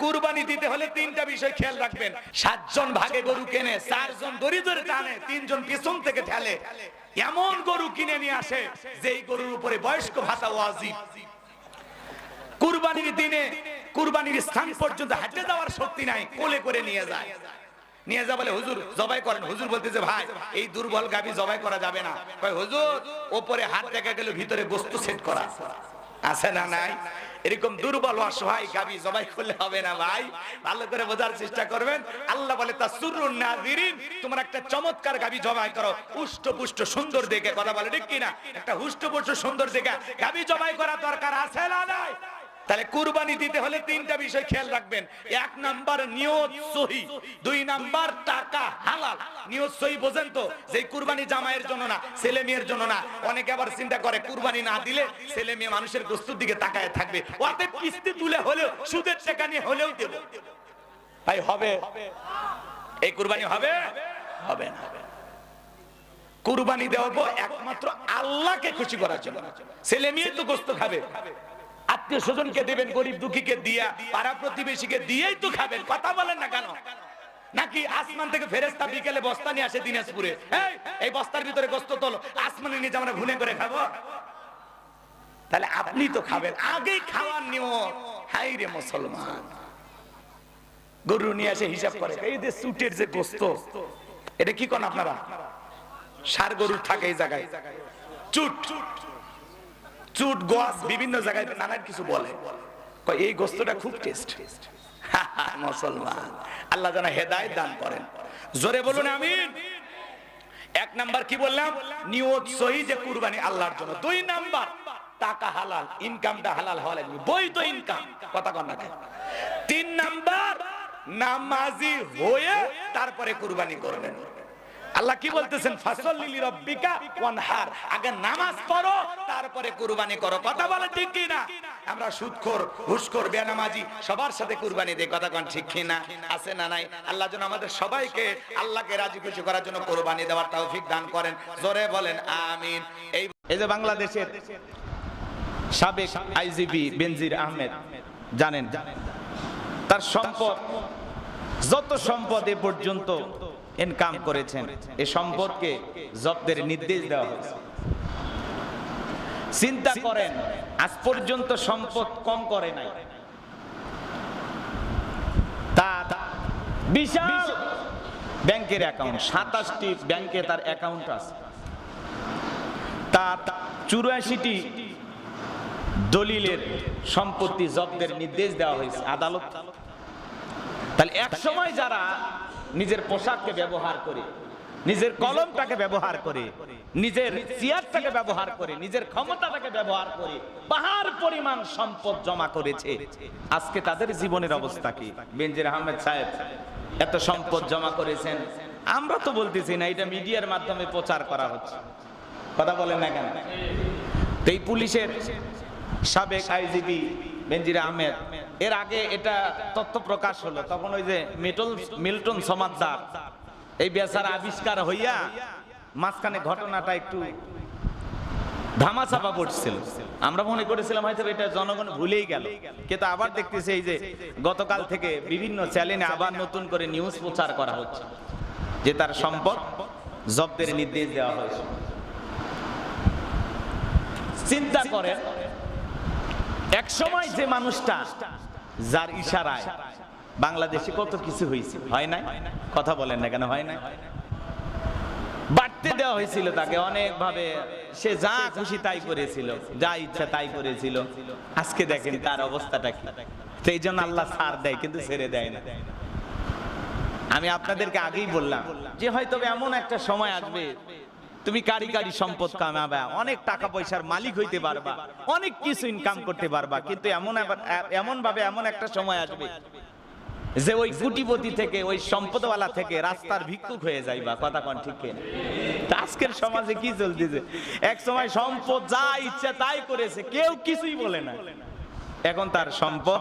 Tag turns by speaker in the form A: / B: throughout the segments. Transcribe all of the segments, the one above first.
A: কুরবানি দিতে হলে তিনটা বিষয় খেয়াল রাখবেন। সাতজন ভাগে গরু কেনে, চারজন দড়ি ধরে টানে, তিনজন পিছন থেকে ঠেলে। এমন গরু কিনে নিয়ে আসে যেই গরুর উপরে বয়স্ক ভাতা ওয়াজিব। কুরবানির দিনে, কুরবানির স্থান পর্যন্ত হাঁটে যাওয়ার শক্তি নাই, কোলে করে নিয়ে যায়। নিয়ে যা বলে, হুজুর, জবাই করেন। হুজুর বলতেছে, ভাই, এই দুর্বল গাবি জবাই করা যাবে না। হুজুর, ওপরে হাত দেখা গেল ভিতরে গোস্ত সেট করা। আছে না নাই? এরকম দুর্বল, অসহায় গাবি জবাই করলে হবে না ভাই। ভালো করে বোঝার চেষ্টা করবেন। আল্লাহ বলে তা সুরুন নাজিরিন, তোমার একটা চমৎকার গাবি জবাই করো। পুষ্ট পুষ্ট সুন্দর দেখে। কথা বলে ঠিক কিনা? একটা হুষ্ট পুষ্ট সুন্দর দেখে গাবি জবাই করা দরকার আছে না নাই? তাহলে কুরবানি দিতে হলে তিনটা বিষয় খেয়াল রাখবেন। এক নাম্বার নিয়ত সহি, দুই নাম্বার টাকা হালাল। নিয়ত সহি বোঝেন তো যে কুরবানি জামাইয়ের জন্য না, ছেলে মেয়ের জন্য না। অনেকে আবার চিন্তা করে, কুরবানি না দিলে ছেলে মেয়ে মানুষের গোস্তুর দিকে তাকায় থাকবে। ওতে কিস্তি তুলে হলেও, সুদের টাকা নিয়ে হলেও দেব। ভাই, হবে? এই কুরবানি হবে? হবে না। কুরবানি দেওয়া একমাত্র আল্লাহকে খুশি করার জন্য। ছেলে মেয়ে তো গোস্ত খাবে। আত্মীয় স্বজনকে দেবেন গরিব দুঃখীকে দিয়া পাড়া প্রতিবেশীকে দিয়েই তো খাবেন কথা বলেন না কেন? নাকি আসমান থেকে ফেরেস্তা বিকেলে বস্তা নিয়ে আসে দিনাজপুরে? এই, বস্তার ভিতরে গোস্ত তোলো আসমানে নিয়ে আমরা ঘুনে করে খাব। তাহলে আপনি তো খাবেন আগেই খাওয়ার নিয়ম। হাই রে মুসলমান। গরু নিয়ে আসে হিসাব করে এই যে সুটের যে গোস্ত এটা কি কোন আপনারা? সার গরুর থাকে এই জায়গায়। চুট। চুট গোয়াস বিভিন্ন জায়গায় নানান কিছু বলে। এই গোস্তটা খুব টেস্ট মুসলমান। আল্লাহ যেন হেদায়েত দান করেন। জোরে বলুন, আমিন। এক নাম্বার কি বললাম? নিয়ত সহি যে কুরবানি আল্লাহর জন্য। দুই নাম্বার, টাকা হালাল ইনকামটা হালাল হওয়া লাগবে। বৈধ ইনকাম কথা কন না তিন নাম্বার, নামাজি হয়ে তারপরে কুরবানি করবেন আল্লাহ কি বলতেছেন? ফাসল্লি রব্বিকা ওয়ানহার। আগে নামাজ পড়ো, তারপরে কুরবানি করো। কথা বলে ঠিক কি না আমরা সুদখোর ঘুষখোর বেনামাজি, সবার সাথে কুরবানি দেই। কথা কোন ঠিক কি না আছে না নাই? আল্লাহ যেন আমাদের সবাইকে আল্লাহকে রাজি খুশি করার জন্য কুরবানি দেওয়ার তৌফিক দান করেন। জোরে বলেন, আমিন। এই
B: এই যে বাংলাদেশের সাবেক আইজিপি বেনজির আহমেদ, জানেন? তার সম্পদ, যত সম্পদ এ পর্যন্ত ইনকাম করেছেন। এ সম্পদকে জব্দের নির্দেশ দেওয়া হয়েছে। চিন্তা করেন, আজ পর্যন্ত সম্পদ কম করে নাই। ব্যাংকের অ্যাকাউন্ট, সাতাশটি ব্যাংকে তার অ্যাকাউন্ট আছে। তার চুরাশিটি দলিলের সম্পত্তি জব্দের নির্দেশ দেওয়া হয়েছে আদালত। তাহলে এক সময় যারা নিজের পোশাককে ব্যবহার করে নিজের কলমটাকে ব্যবহার করে নিজের চেয়ারটাকে ব্যবহার করে নিজের ক্ষমতাটাকে ব্যবহার করে পাহাড় পরিমাণ সম্পদ জমা করেছে। আজকে তাদের জীবনের অবস্থা কি? বেনজির আহমেদ সাহেব এত সম্পদ জমা করেছেন আমরা তো বলতেছি না এটা মিডিয়ার মাধ্যমে প্রচার করা হচ্ছে। কথা বলেন না কেন? এই পুলিশের সাবেক আইজিপি বেনজির আহমেদ এর আগে এটা তথ্য প্রকাশ হলো, তখন ওই যে মিটল মিল্টন সমাদদার এই বেচারা আবিষ্কার হইয়া মাঝখানে ঘটনাটা একটু ধামাচাপা পড়ছিল। আমরা মনে করেছিলাম হয়তো এটা জনগণ ভুলেই গেল, কিন্তু আবার দেখতেছি এই যে গতকাল থেকে বিভিন্ন চ্যানেলে আবার নতুন করে নিউজ প্রচার করা হচ্ছে, যে তার সম্পদ জব্দের নির্দেশ দেওয়া হয়েছে। চিন্তা করেন এক সময় যে মানুষটা যার ইশারায় বাংলাদেশে কত কিছু হয়েছে? হয় না কথা বলেন না কেন, হয় না বাড়তে দেওয়া হয়েছিল তাকে অনেক ভাবে সে যা খুশি তাই করেছিল, যা ইচ্ছা তাই করেছিল। আজকে দেখেন তার অবস্থাটা কি। এই জন্য আল্লাহ সার দেয়, কিন্তু ছেড়ে দেয় না। আমি আপনাদেরকে আগেই বললাম যে হয়তো এমন একটা সময় আসবে তুমি কারি কারি সম্পদ কামাবা, অনেক টাকা পয়সার মালিক হইতে পারবা, অনেক কিছু ইনকাম করতে পারবা, কিন্তু এমন এমন ভাবে এমন একটা সময় আসবে যে ওই কুটিপতি থেকে, ওই সম্পদওয়ালা থেকে রাস্তার ভিক্ষুক হয়ে যাইবা, কথা কোন ঠিক কিনা? আজকের সমাজে কি চলতেছে? এক সময় সম্পদ যা ইচ্ছা তাই করেছে, কেউ কিছুই বলে না। এখন তার সম্পদ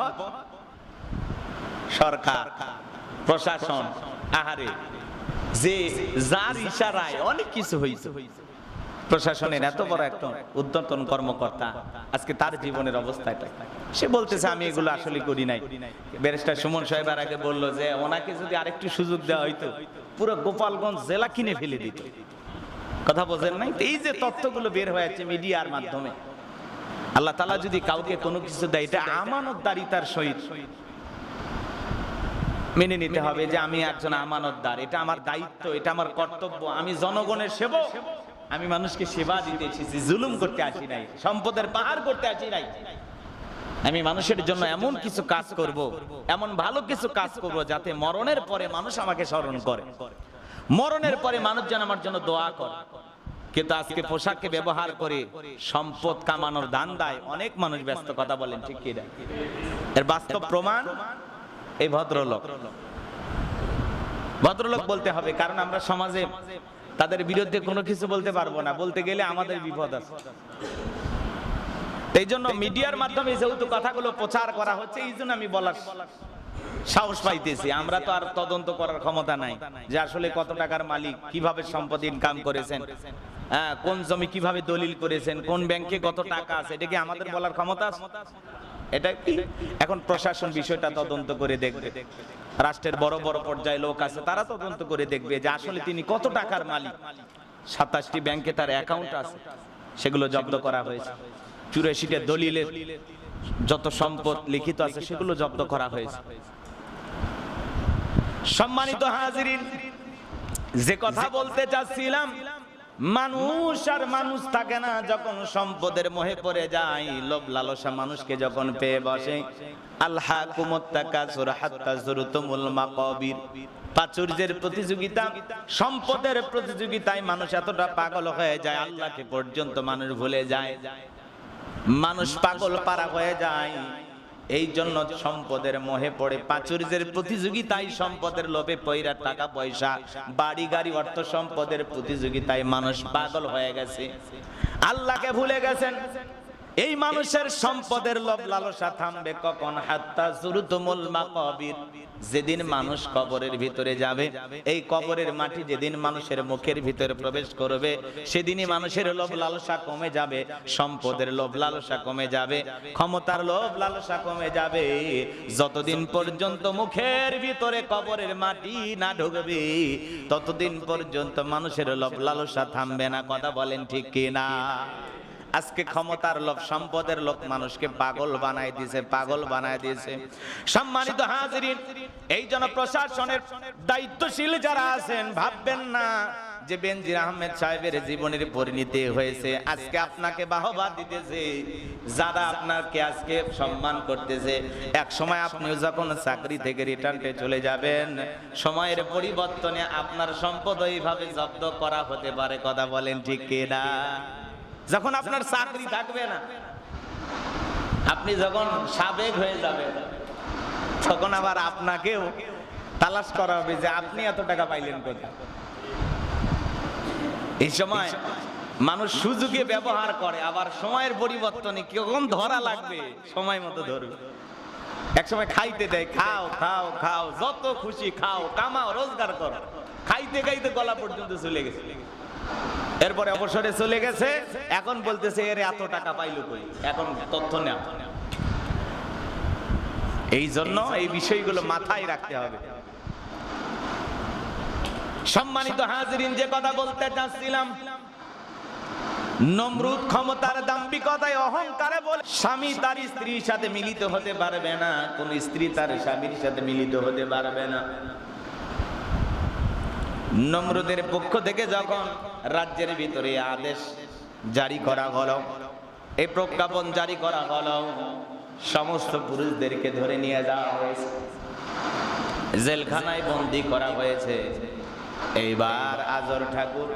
B: সরকার, প্রশাসন, আহারে। যে যার ইশারায় অনেক কিছু হয়েছে প্রশাসনের এত বড় একটা উদ্যতন কর্মকর্তা, আজকে তার জীবনের অবস্থা এটা। সে বলতেছে, আমি এগুলো আসলে করি নাই। ব্যারিস্টার সুমন সাহেব আর আগে বলল যে, ওনাকে যদি আরেকটু সুযোগ দেওয়া হইতো, পুরো গোপালগঞ্জ জেলা কিনে ফেলে দিত। কথা বোঝেন নাই? এই যে তথ্যগুলো বের হয়েছে মিডিয়ার মাধ্যমে, আল্লাহ তালা যদি কাউকে কোনো কিছু দেয়, এটা আমানত আমানতদারিতার সহিত মেনে নিতে হবে যে আমি একজন আমানতদার, এটা আমার দায়িত্ব, এটা আমার কর্তব্য, আমি জনগণের সেবক। আমি মানুষকে সেবা দিতে এসেছি জুলুম করতে আসি নাই, সম্পদের পাহাড় করতে আসি নাই। আমি মানুষের জন্য এমন কিছু কাজ করব, এমন ভালো কিছু কাজ করব যাতে মরণের পরে মানুষ আমাকে স্মরণ করে। মরণের পরে মানুষ যেন আমার জন্য দোয়া করে। কিন্তু আজকে পোশাককে ব্যবহার করে সম্পদ কামানোর দান দেয় অনেক মানুষ ব্যস্ত, কথা বলেন ঠিক কি এর বাস্তব প্রমাণ এই ভদ্রলোক। ভদ্রলোক বলতে হবে, কারণ আমরা সমাজে তাদের বিরুদ্ধে কোনো কিছু বলতে পারব না। বলতে গেলে আমাদের বিপদ আছে। এই জন্য মিডিয়ার মাধ্যমে যেহেতু কথাগুলো প্রচার করা হচ্ছে, এই জন্য আমি বলার সাহস পাইতেছি। আমরা তো আর তদন্ত করার ক্ষমতা নাই যে আসলে কত টাকার মালিক, কীভাবে সম্পদ ইনকাম করেছেন হ্যাঁ কোন জমি কীভাবে দলিল করেছেন, কোন ব্যাংকে কত টাকা আছে, এটা কি আমাদের বলার ক্ষমতা? এটা এখন প্রশাসন বিষয়টা তদন্ত করে দেখবে। রাষ্ট্রের বড় বড় পর্যায়ে লোক আছে, তারা তদন্ত করে দেখবে যে আসলে তিনি কত টাকার মালিক। সাতাশটি ব্যাংকে তার অ্যাকাউন্ট আছে, সেগুলো জব্দ করা হয়েছে। চুরাশিটা দলিলের যত সম্পদ লিখিত আছে, সেগুলো জব্দ করা হয়েছে। সম্মানিত হাজিরিন, যে কথা বলতে চাচ্ছিলাম মানুষ আর মানুষ থাকে না, যখন সম্পদের মোহে পড়ে যায়, লোভ লালসা মানুষকে যখন পেয়ে বসে। আল্লাহ কুমত্তাকাসুর হাত্তা জুরতুমুল মাকাবির। প্রাচুর্যের প্রতিযোগিতা, সম্পদের প্রতিযোগিতায় মানুষ এতটা পাগল হয়ে যায়, আল্লাহকে পর্যন্ত মানুষ ভুলে যায়। মানুষ পাগল পারা হয়ে যায়। এই জন্য সম্পদের মোহে পড়ে প্রাচুর্যের প্রতিযোগিতায় সম্পদের লোভে পয়রা টাকা পয়সা, বাড়ি, গাড়ি, অর্থ সম্পদের প্রতিযোগিতায় মানুষ পাগল হয়ে গেছে। আল্লাহকে ভুলে গেছেন? এই মানুষের সম্পদের লোভ লালসা থামবে কখন? হাত্তা জুরুতুমুল মাকাবির। যেদিন মানুষ কবরের ভিতরে যাবে, এই কবরের মাটি যেদিন মানুষের মুখের ভিতরে প্রবেশ করবে, সেদিনই মানুষের লোভ লালসা কমে যাবে, সম্পদের লোভ লালসা কমে যাবে, ক্ষমতার লোভ লালসা কমে যাবে। যতদিন পর্যন্ত মুখের ভিতরে কবরের মাটি না ঢুকবে, ততদিন পর্যন্ত মানুষের লোভ লালসা থামবে না, কথা বলেন ঠিক কিনা? আজকে ক্ষমতার লোভ সম্পদের লোক মানুষকে পাগল বানায় দিয়েছে পাগল বানায় দিয়েছে। সম্মানিত হাজিরিন এই জন্য প্রশাসনের দায়িত্বশীল যারা আছেন ভাববেন না যে বেনজির আহমেদ সাহেবের জীবনের পরিণতি হয়েছে। আজকে আপনাকে বাহবা দিতেছে যারা আপনাকে আজকে সম্মান করতেছে। এক সময় আপনি যখন চাকরি থেকে রিটার্নটে চলে যাবেন সময়ের পরিবর্তনে আপনার সম্পদ এইভাবে জব্দ করা হতে পারে কথা বলেন ঠিক কিনা? যখন আপনার চাকরি থাকবে না, আপনি যখন সাবেক হয়ে যাবেন, তখন আবার আপনাকেও তালাশ করা হবে যে আপনি এত টাকা পাইলেন কোথায়? এই সময় মানুষ সুযোগে ব্যবহার করে, আবার সময়ের পরিবর্তনে কখন ধরা লাগবে? সময় মতো ধরবে। এক সময় খাইতে দেয়, খাও খাও খাও, যত খুশি খাও, কামাও, রোজগার করো। খাইতে খাইতে গলা পর্যন্ত চলে গেছে। এরপরে অবসরে চলে গেছে। এখন বলতেছে, এর, এত টাকা পাইলো কই? এখন তথ্য নেও এই জন্য এই বিষয়গুলো মাথায় রাখতে হবে। সম্মানিত হাজিরিন, যে কথা বলতে চাচ্ছিলাম, নমরুদ ক্ষমতার দাম্ভিকতায় অহংকারে বলে, স্বামী তার স্ত্রীর সাথে মিলিত হতে পারবে না, কোন স্ত্রী তার স্বামীর সাথে মিলিত হতে পারবে না। নমরুদের পক্ষ থেকে যখন রাজ্যের ভিতরে আদেশ জারি করা হলো। এই প্রজ্ঞাপন জারি করা হলো। সমস্ত পুরুষদেরকে ধরে নিয়ে যাওয়া হয়েছে। জেলখানায় বন্দি করা হয়েছে। এইবার আজর ঠাকুর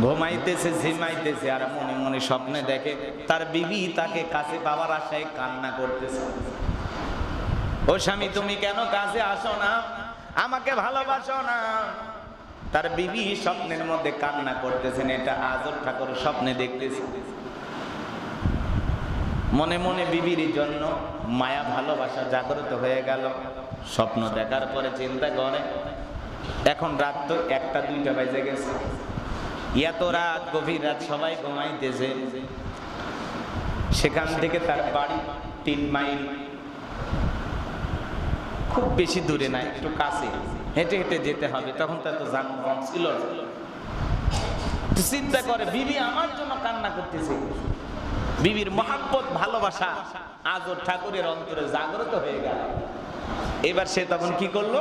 B: ঘুমাইতেছে, ঝিমাইতেছে আর মনে মনে স্বপ্নে দেখে তার বিবি তাকে কাছে পাওয়ার আশায় কান্না করতেছে। ও স্বামী, তুমি কেন কাছে আসো না? আমাকে ভালোবাসো না। তার বিবি স্বপ্নের মধ্যে কান্না করতেছেন, এটা আজর ঠাকুর স্বপ্নে দেখতেছে। মনে মনে বিবির জন্য মায়া ভালোবাসা জাগ্রত হয়ে গেল। স্বপ্ন দেখার পরে চিন্তা করে, এখন রাত তো একটা, দুইটা বেজে গেছে। এত রাত, গভীর রাত সবাই ঘুমাইতেছে। সেখান থেকে তার বাড়ি তিন মাইল। খুব বেশি দূরে না, একটু কাছে। হেঁটে হেঁটে যেতে হবে। তখন তো যানবাহন ছিল চিন্তা করে, বিবি আমার জন্য কান্না করতেছে। বিবির মহাব্বত, ভালোবাসা আজ ওর ঠাকুরের অন্তরে জাগ্রত হয়ে গেল। এবার সে তখন কি করল?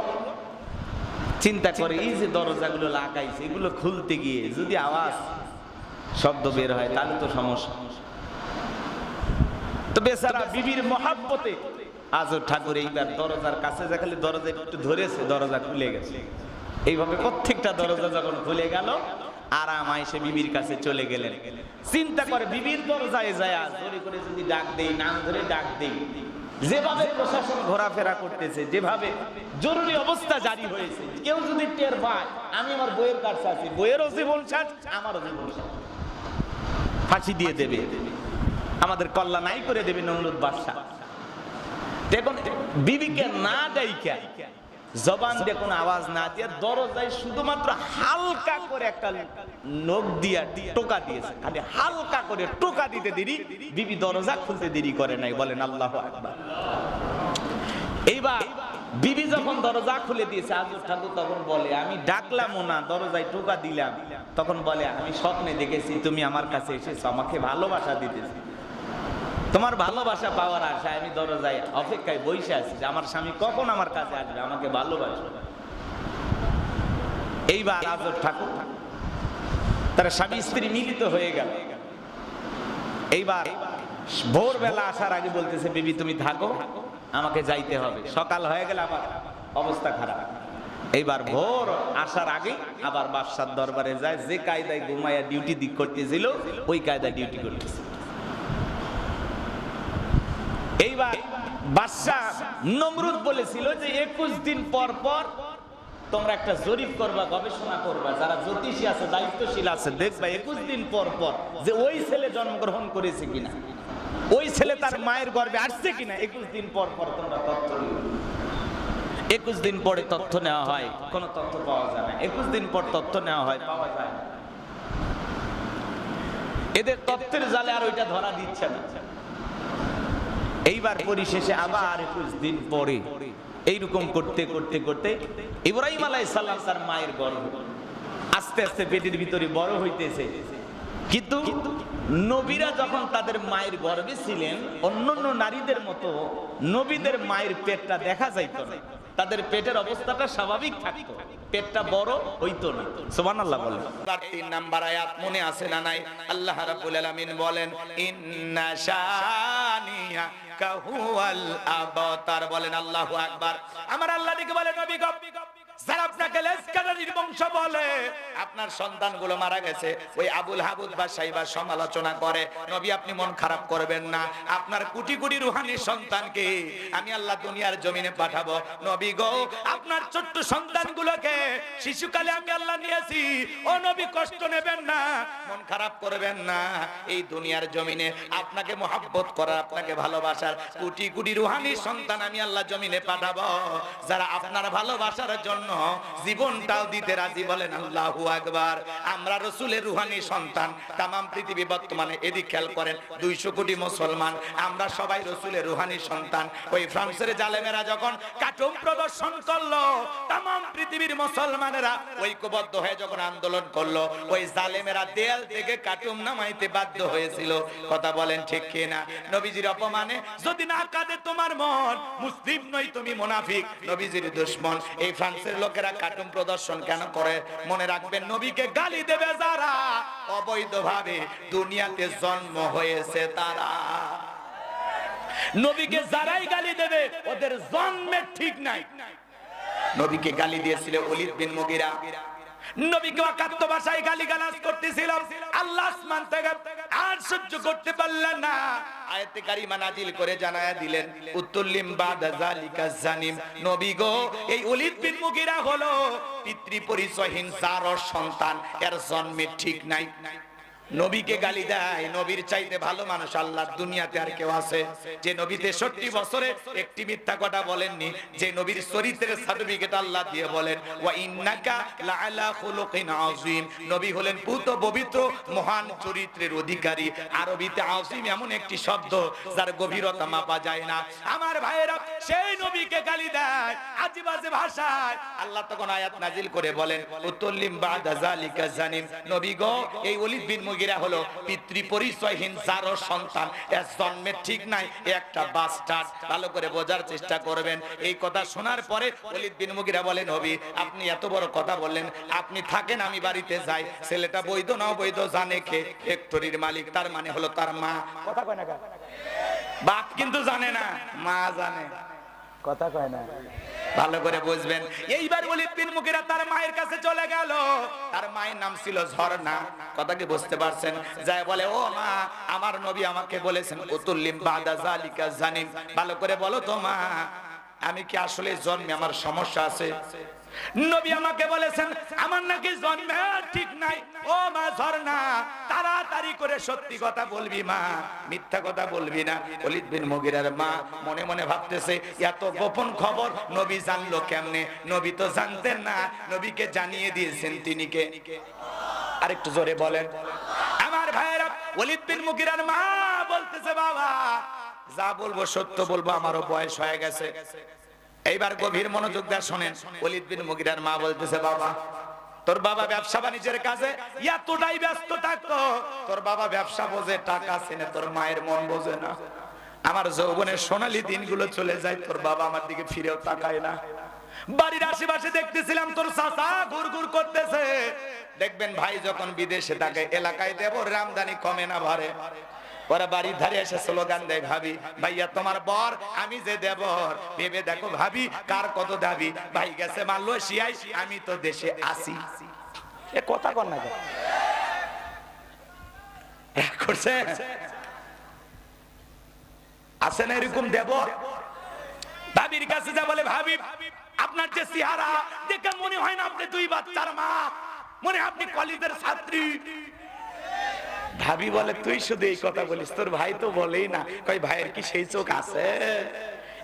B: চিন্তা করে, এই যে দরজাগুলো লাগাইছে, এগুলো খুলতে গিয়ে যদি আওয়াজ, শব্দ বের হয়, তাহলে তো সমস্যা। তো বেচারা বিবির মহাব্বতে আজও ঠাকুর এইবার দরজার কাছে যা খালি দরজা একটু ধরেছে, দরজা খুলে গেছে। এইভাবে প্রত্যেকটা দরজা যখন খুলে গেল, আরাম আইসে বিবির কাছে চলে গেলেন। চিন্তা করে, বিবির দরজায় যায়, জোরে করে যদি ডাক দেই, নাম ধরে ডাক দেই। যেভাবে প্রশাসন ঘোরাফেরা করতেছে, যেভাবে জরুরি অবস্থা জারি হয়েছে, কেউ যদি টের পায়, আমি আমার বইয়ের কাছে আছি, বইয়েরও জীবন শেষ আমারও জীবন শেষ ফাঁসি দিয়ে দেবে। আমাদের কল্লা নাই করে দেবে নমরুদ বাদশাহ। দেখুন, বিবিকে না ডাইকা জবান দিয়ে কোনো আওয়াজ না দিয়ে দরজায় শুধুমাত্র হালকা করে একটা নখ দিয়া টোকা দিয়েছে। খালি হালকা করে টোকা দিতে দেরি, বিবি দরজা খুলতে দেরি করে নাই, বলেন আল্লাহ আকবার। এইবার বিবি যখন দরজা খুলে দিয়েছে আজর ঠাকুর তখন বলে, আমি ডাকলাম না, দরজায় টোকা দিলাম। তখন বলে, আমি স্বপ্নে দেখেছি, তুমি আমার কাছে এসেছ, আমাকে ভালোবাসা দিতেছি। তোমার ভালোবাসা পাওয়ার আশায় আমি দরজায় অপেক্ষায় বসে আছি যে আমার স্বামী কখন আমার কাছে আসবে? আমাকে ভালোবাসবে। এইবার আজর ঠাকুর। তারা স্বামী স্ত্রী মিলিত হয়ে গেল। এইবার ভোরবেলা আসার আগে বলতেছে, বিবি, তুমি থাকো, আমাকে যাইতে হবে। সকাল হয়ে গেলে আমার অবস্থা খারাপ। এইবার ভোর আসার আগে আবার বাদশার দরবারে যায়, যে কায়দায় ঘুমাইয়া ডিউটি দিক করতেছিল, ওই কায়দায় ডিউটি করতেছে। এইবার বাদশাহ নমরুদ বলেছিল যে একুশ দিন পর পর তোমরা একটা জরিপ করবা, গবেষণা করবা, যারা জ্যোতিষী আছে, দায়িত্বশীল আছে, দেখবা একুশ দিন পর পর যে ওই ছেলে জন্মগ্রহণ করেছে কিনা, ওই ছেলে তার মায়ের গর্ভে আসছে কিনা, একুশ দিন পর পর তোমরা তথ্য। একুশ দিন পরে তথ্য নেওয়া হয়, কোনো তথ্য পাওয়া যায় না। একুশ দিন পর তথ্য নেওয়া হয়, পাওয়া যায় এদের তথ্যের জালে আর ওইটা ধরা দিচ্ছে না। এইবার পরিশেষে আবার একুশ দিন পরে এইরকম করতে করতে করতে ইব্রাহিম আলাই সাল্লাম তার মায়ের গর্ভ আস্তে আস্তে পেটের ভিতরে বড় হইতেছে। কিন্তু নবীরা যখন তাদের মায়ের গর্ভে ছিলেন, অন্যান্য নারীদের মতো নবীদের মায়ের পেটটা দেখা যাইতো না। তাদের পেটের অবস্থাটা স্বাভাবিক থাকতো, পেটটা বড় হইতো না। সুবহানাল্লাহ বলেন।
A: তার তিন নাম্বার আয়াত মনে আছে না নাই? আল্লাহ রাব্বুল আলামিন বলেন, ইন্না শানিয়া কাহুয়াল আবতার বলেন আল্লাহু আকবার। আমার আল্লাহ দিকে বলে নবী গপ যারা আপনাকে বংশ বলে। আপনার সন্তানগুলো মারা গেছে, ওই আবুল হাবুদ বা সাইবার সমালোচনা করে। নবী, আপনি মন খারাপ করবেন না। আপনার কোটি কোটি রুহানি সন্তানকে আমি আল্লাহ দুনিয়ার জমিনে পাঠাবো। নবী গো, আপনার ছোট্ট সন্তানগুলোকে শিশুকালে আমি আল্লাহ নিয়েছি। ও নবী, কষ্ট নেবেন না। মন খারাপ করবেন না। এই দুনিয়ার জমিনে আপনাকে মোহাব্বত করার, আপনাকে ভালোবাসার কোটি কোটি রুহানি সন্তান আমি আল্লাহ জমিনে পাঠাবো। যারা আপনার ভালোবাসার জন্য জীবনটাও দিতে রাজি বলেন আল্লাহু আকবার। আমরা রসুলের রুহানি সন্তান, তামাম পৃথিবী বর্তমানে এদিক খেয়াল করেন, দুইশো কোটি মুসলমান। আমরা সবাই রসুলের রুহানি সন্তান। ওই ফ্রান্সের জালেমেরা যখন কাটুম প্রদর্শন করল, তামাম পৃথিবীর মুসলমানেরা ঐক্যবদ্ধ হয়ে যখন আন্দোলন করল, ওই জালেমেরা দেয়াল থেকে কাটুম নামাইতে বাধ্য হয়েছিল। কথা বলেন ঠিক কিনা? নবীজির অপমানে, যদি না কাঁদে তোমার মন, মুসলিম নই তুমি মুনাফিক। নবীজির দুশ্মন। এই ফ্রান্সের লোকেরা কার্টুন প্রদর্শন কেন করে? মনে রাখবেন, নবীকে গালি দেবে যারা, অবৈধভাবে দুনিয়াতে জন্ম হয়েছে তারা। নবীকে যারাই গালি দেবে, ওদের জন্মের ঠিক নাই। নবীকে গালি দিয়েছিল অলিদ বিন মুগিরা। নবীকে ভাষায় আল্লাহ আসমান থেকে আর সহ্য করতে পারলেন না। করে জানায়া দিলেন জানিম। এই মুগিরা হলো পিতৃ পরিচয়হীন জারর সন্তান, এর জন্মে ঠিক নাই। নবীকে গালি দেয়, নবীর চাইতে ভালো মানুষ আল্লাহর দুনিয়াতে আর কেউ আছে। যে নবী তেষট্টি বছরে একটি মিথ্যা কথা বলেননি, যে নবীর চরিত্রের সার্টিফিকেট আল্লাহ দিয়ে বলেন নবী হলেন পুত পবিত্র, মহান চরিত্রের অধিকারী। আরবিতে এমন একটি শব্দ, যার গভীরতা মাপা যায় না। আমার ভাইয়েরা, সেই নবীকে গালি দেয় আজেবাজে ভাষায়। আল্লাহ তখন আয়াত নাজিল করে বলেন, উতুল্লিম বাদা যালিকা জানিম। নবী গো, এই বিন মুগিরা হলো পিতৃ পরিচয়হীন যারও সন্তান। এর জন্মের ঠিক নাই, একটা বাস্টার্ড ভালো করে বোঝার চেষ্টা করবেন। এই কথা শোনার পরে ওলিদ বিন মুগিরা বলেন নবী আপনি এত বড় কথা বললেন। আপনি থাকেন, আমি বাড়িতে যাই। ছেলেটা বৈধ না বৈধ জানে কে? ফ্যাক্টরির মালিক, তার মানে হলো তার মা। কথা কয় না? বাপ কিন্তু জানে না, মা জানে। কথা কয় না। ভালো করে বুঝবেন। এইবার বলি মুখেরা তার মায়ের কাছে চলে গেল। তার মায়ের নাম ছিল ঝর্ণা। কথা কি বুঝতে পারছেন? যায় বলে, ও মা, আমার নবী আমাকে বলেছেন উতুল্লিম বাদা জালিকা জানিম। ভালো করে বলো তো মা। আমি কি আসলে জন্মে আমার সমস্যা আছে? নবী আমাকে বলেছেন আমার নাকি জন্মে ঠিক নাই। ও মা ঝর্ণা তাড়াতাড়ি করে সত্যি কথা বলবি মা মিথ্যা কথা বলবি না। অলিদ বিন মুগিরার মা মনে মনে ভাবতেছে এত গোপন খবর নবী জানলো কেমনে? নবী তো জানতেন না নবীকে জানিয়ে দিয়েছেন তিনি কে? আরেকটু জোরে বলেন। আমার ভাইয়েরা অলিদ বিন মুগিরার মা বলতেছে বাবা যা বলব সত্য বলব, আমারও বয়স হয়ে গেছে। এইবার গভীর মনোযোগ দিয়ে শোনেন, ওলিদ বিন মুগিরার মা বলতেছে, বাবা, তোর বাবা ব্যবসা বাণিজ্যের কাজে এতটাই ব্যস্ত থাকতো। তোর বাবা ব্যবসা বোঝে, টাকা চেনে, তোর মায়ের মন বোঝে না। আমার যৌবনের সোনালী দিনগুলো চলে যায়, তোর বাবা আমার দিকে ফিরেও তাকায় না। বাড়ির আশেপাশে দেখতেছিলাম তোর চাচা ঘুর ঘুর করতেছে। দেখবেন ভাই যখন বিদেশে থাকে, এলাকায় দেব রামদানি কমে না ভরে ওরা বাড়ির ধারে এসে স্লোগান দেয়, ভাবি, ভাইয়া, তোমার বর, আমি যে দেবর। ভেবে দেখো, ভাবি, কার কত দাবি? ভাই গেছে মালয়েশিয়ায়, আমি তো দেশে আসি এ কথা কর না করছে। আছে না এরকম দেবর? ভাবির কাছে যা বলে, ভাবি, আপনার যে চেহারা, দেখে মনে হয় না আপনি দুই বাচ্চার মা। মনে আপনি কলেজের ছাত্রী। ভাবি বলে, তুই শুধু এই কথা বলিস, তোর ভাই তো বলেই না। কই ভাইয়ের কি সেই চোখ আছে?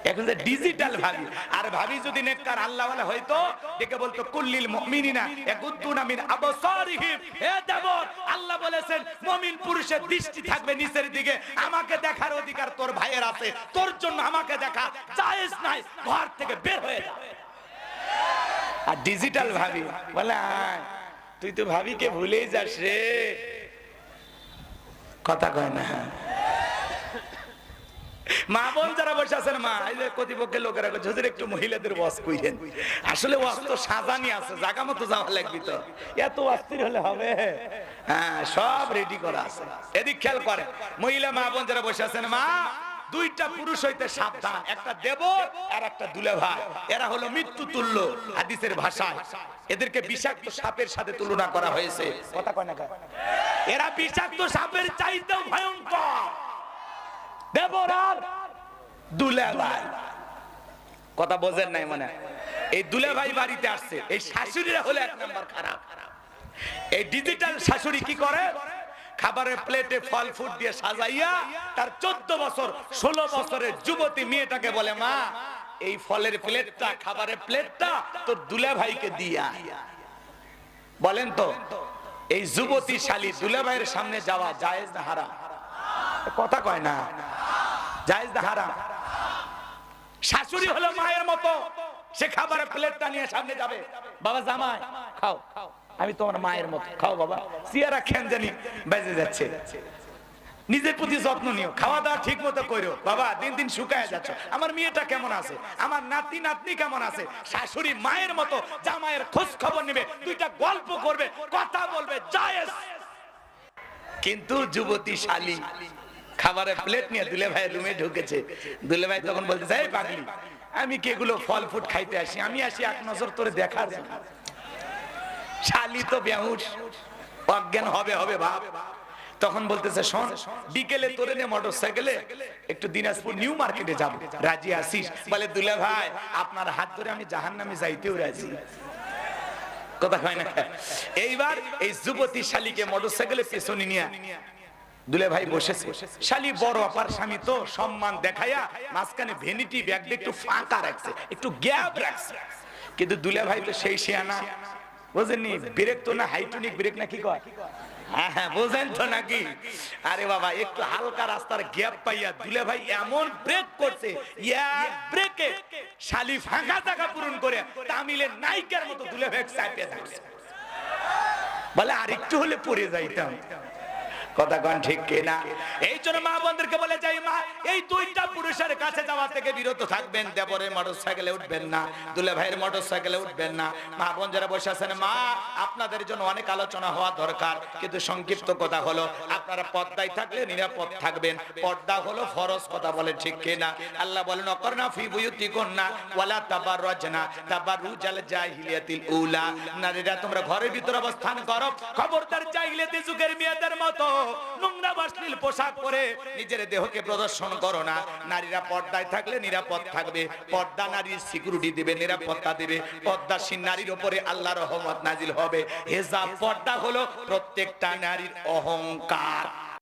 A: এখন যে ডিজিটাল ভাবি, আর ভাবি যদি নেককার আল্লাহ ওয়ালা হইতো, ডেকে বলতো, কুল্লিল মুমিনিনা ইয়াগুদ্দুনা মিন আবসারিহিম। হে দেবর, আল্লাহ বলেছেন, মুমিন পুরুষের দৃষ্টি থাকবে নিচের দিকে। আমাকে দেখার অধিকার তোর ভাইয়ের আছে। তোর জন্য আমাকে দেখা জায়েজ নাই। ঘর থেকে বের হয়ে যা। আর ডিজিটাল ভাবি বলে তুই তো ভাবিকে ভুলেই যাস রে। কথা কয় না মা বোন যারা বসে আছেন, মা, এই যে লোকেরা হুজুর, একটু মহিলাদের ওয়াজ কইরেন আসলে ওয়াজ তো সাজানি আছে জায়গা মতো যাওয়া লাগবে তো। এত অস্থির হলে হবে। হ্যাঁ সব রেডি করা আছে। এদিক খেয়াল করে মহিলা মা বোন যারা বসে আছেন, মা দুইটা পুরুষ হইতে সাবধান, একটা দেবর আর একটা দুলে ভাই এরা হলো মৃত্যু তুল্য হাদিসের ভাষায়। এদেরকে বিষাক্ত সাপের সাথে তুলনা করা হয়েছে। কথা কয় না? এরা বিষাক্ত সাপের চাইতেও ভয়ঙ্কর। দেবর দুলে ভাই কথা বোঝেন নাই মানে? এই দুলে ভাই বাড়িতে আসছে। এই শাশুড়িরা হলো এক নাম্বার খারাপ। এই ডিজিটাল শাশুড়ি কি করে? খাবারের প্লেটে ফল ফুট দিয়ে সাজাইয়া তার চোদ্দ বছর, ষোলো বছরের যুবতী মেয়েটাকে বলে, মা, এই ফলের প্লেটটা, খাবারের প্লেটটা তোর দুলে ভাইকে দিয়া বলেন তো, এই যুবতী শালী দুলে ভাইয়ের সামনে যাওয়া জায়েজ না হারাম? কথা কয় না। জায়েজ না হারাম? শাশুড়ি হলো মায়ের মতো, সে খাবারের প্লেটটা নিয়ে সামনে যাবে। বাবা জামাই খাও খাও। আমি তোমার মায়ের মতো। খাও বাবা। সিয়ারা খেন জানি, বেজে যাচ্ছে। নিজের প্রতি যত্ন নিও। খাওয়া দাওয়া ঠিক মতো করো বাবা, দিন দিন শুকায় যাচ্ছ। আমার মেয়েটা কেমন আছে? আমার নাতি, নাতনি কেমন আছে? শাশুড়ি মায়ের মতো জামাইয়ের খোঁজ খবর নেবে, দুইটা গল্প করবে, কথা বলবে, জায়েজ। কিন্তু যুবতী শালী, খাবারের প্লেট নিয়ে দুলে ভাইয়ের রুমে ঢুকেছে। দুলে ভাই তখন বলতে এই পাগলি, আমি কি এগুলো ফল ফুড খাইতে আসি? আমি আসি এক নজর তোরে দেখার জন্য। শালি তো বেহুশ। অজ্ঞান হবে হবে ভাব তখন বলতেছে, শোন, বিকেলে তোরে নে মোটর সাইকেলে একটু দিনাজপুর নিউ মার্কেটে যাব। রাজি আসিস বলে, দুলে ভাই, আপনার হাত ধরে আমি জাহান নামে যাইতেও রাজি। কথা হয় না? এইবার এই যুবতী শালীকে মোটরসাইকেলে পেছনে নিয়ে দুলে ভাই বসেছে। শালি বড় অপার স্বামী তো, সম্মান দেখায়া মাঝখানে ভেনিটি ব্যাগটা একটু ফাঁকা রাখছে, একটু গ্যাপ রাখছে। কিন্তু দুলে ভাই তো সেই শিয়ানা। ব্রেক তো না ব্রেক না, কি কয়? হ্যাঁ হ্যাঁ আরে বাবা, একটু হালকা রাস্তার গ্যাপ পাইয়া দুলে ভাই এমন ব্রেক করছে শালি ফাঁকা পূরণ করে তামিলের মতো ভাই বলে আরেকটু হলে পরে যাইতাম। ঠিক কিনা? এই জন্য মা বোনদেরকে বলে যাই মা, এই দুইটা পুরুষের কাছে যাওয়া থেকে বিরত থাকবেন, দেবরের মোটর সাইকেলে উঠবেন না দুলে ভাইয়ের মোটর সাইকেলে উঠবেন না। মা বসে আছেন, মা, আপনাদের জন্য অনেক আলোচনা হওয়া দরকার, কিন্তু সংক্ষিপ্ত কথা হলো, আপনারা পর্দায় থাকলে নিরাপদ থাকবেন, পর্দা হলো ফরজ কথা বলে ঠিক কিনা? আল্লাহ বলেন, অকরনা ফি বুয়ুতিকুন্না ওয়ালা তাবাররাজনা, তাবাররুজাল জাহিলিয়াতিল উলা। নারীরা তোমরা ঘরের ভিতর অবস্থান করো, খবরদার জাহিলিয়াতি যুগের মেয়েদের মতো। নোংরা বাসলিল পোশাক পরে নিজের দেহকে প্রদর্শন করো না। নারীরা পর্দায় থাকলে নিরাপদ থাকবে। পর্দা নারীর সিকিউরিটি দিবে, নিরাপত্তা দিবে। পর্দাসীন নারীর উপরে আল্লাহ রহমত নাজিল হবে। হেজাব পর্দা হলো প্রত্যেকটা নারীর অহংকার।